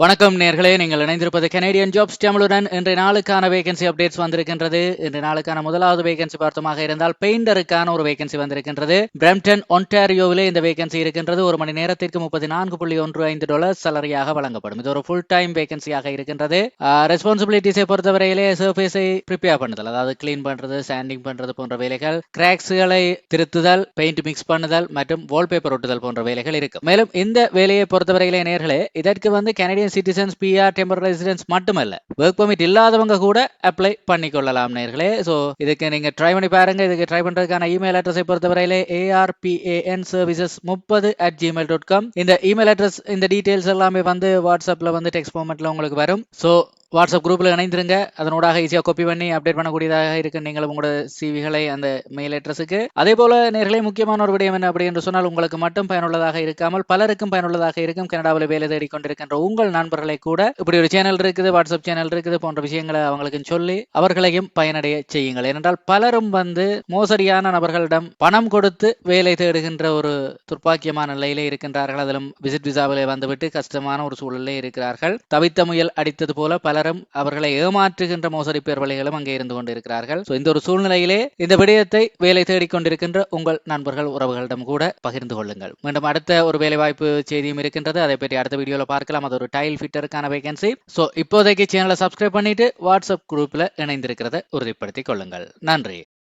வணக்கம் நேர்களே நீங்கள் இணைந்திருப்பது கனேடியன் ஜாப்ஸ் தமிழுடன் இன்றைய நாளுக்கான வேகன்சி அப்டேட்ஸ் வந்திருக்கின்றது. இன்றைய நாளுக்கான முதலாவது வேகன்சி பார்த்தமாக இருந்தால் பெயிண்டருக்கான ஒரு வேகன்சி வந்திருக்கின்றது. பிரம்டன் ஒன்டாரியோவிலே இந்த வேகன்சி இருக்கின்றது. ஒரு மணி நேரத்திற்கு முப்பத்தி நான்கு புள்ளி ஒன்று ஐந்து டாலர் சலரியாக வழங்கப்படும். இது ஒரு ஃபுல் டைம் வேகன்சியாக இருக்கின்றது ரெஸ்பான்சிபிலிட்டிஸை பொறுத்தவரையிலே சர்ஃபேஸை ப்ரிப்பேர் பண்ணுதல் அதாவது கிளீன் பண்றது சாண்டிங் பண்றது போன்ற வேலைகள் கிராக்ஸ்களை திருத்துதல் பெயிண்ட் மிக்ஸ் பண்ணுதல் மற்றும் வால்பேப்பர் ஒட்டுதல் போன்ற வேலைகள் இருக்கு மேலும் இந்த வேலையை பொறுத்தவரையிலே நேர்களே இதற்கு வந்து Canadian citizens PR temporary residence மட்டுமல்ல ஒர்க் பர்மிட் இல்லாதவங்க கூட அப்ளை பண்ணிக்கொள்ளலாம் நேர்களே. ஸோ இதுக்கு நீங்க ட்ரை பண்ணி பாருங்க. இதுக்கு ட்ரை பண்றதுக்கான இமெயில் அட்ரஸை பொறுத்தவரையிலே ஏஆர்பிஏஎன் சர்வீசஸ் முப்பது அட் ஜிமெயில் டாட் காம் இந்த இமெயில் அட்ரஸ் இந்த டீடைல்ஸ் எல்லாமே வந்து வாட்ஸ்அப்ல வந்து டெக்ஸ்ட் ஃபார்மெட்ல உங்களுக்கு வரும். ஸோ வாட்ஸ்அப் குரூப்பில் இணைந்திருங்க. அதனூடாக ஈஸியாக காப்பி பண்ணி அப்டேட் பண்ணக்கூடியதாக இருக்கு. நீங்களும் உங்களோட சிவிகளை அந்த மெயில் அட்ரஸுக்கு அதே போல நேர்களே முக்கியமான ஒரு விடயம் என்ன அப்படி என்று சொன்னால் உங்களுக்கு மட்டும் பயனுள்ளதாக இருக்காமல் பலருக்கும் பயனுள்ளதாக இருக்கும். கனடாவில் வேலை தேடிக்கொண்டிருக்கின்ற உங்கள் நண்பர்களை கூட இப்படி ஒரு சேனல் இருக்குது வாட்ஸ்அப் சேனல் இருக்குது போன்ற விஷயங்களை அவங்களுக்கு சொல்லி அவர்களையும் பயனடைய செய்யுங்கள். ஏனென்றால் பலரும் வந்து மோசடியான நபர்களிடம் பணம் கொடுத்து வேலை தேடுகின்ற ஒரு துர்ப்பாக்கியமான நிலையிலே இருக்கின்றார்கள். அதிலும் விசிட் விசாவிலே வந்துவிட்டு கஷ்டமான ஒரு சூழலிலே இருக்கிறார்கள். தவித்த முயல் அடித்தது போல பலரும் அவர்களை ஏமாற்றுகின்ற மோசடி பேர் வழிகளும் அங்கே இருந்து கொண்டிருக்கிறார்கள். ஸோ இந்த ஒரு சூழ்நிலையிலே இந்த விடயத்தை வேலை தேடிக்கொண்டிருக்கின்ற உங்கள் நண்பர்கள் உறவுகளிடம் கூட பகிர்ந்து கொள்ளுங்கள். மீண்டும் அடுத்த ஒரு வேலை வாய்ப்பு செய்தியும் இருக்கின்றது. அதை பற்றி அடுத்த வீடியோவில் பார்க்கலாம். அது ஒரு டைல் ஃபிட்டருக்கான வேகன்சி ஸோ இப்போதைக்கு சேனலை சப்ஸ்கிரைப் பண்ணிட்டு வாட்ஸ்அப் குரூப்பில் இணைந்திருக்கிறத உறுதிப்படுத்திக் கொள்ளுங்கள். நன்றி.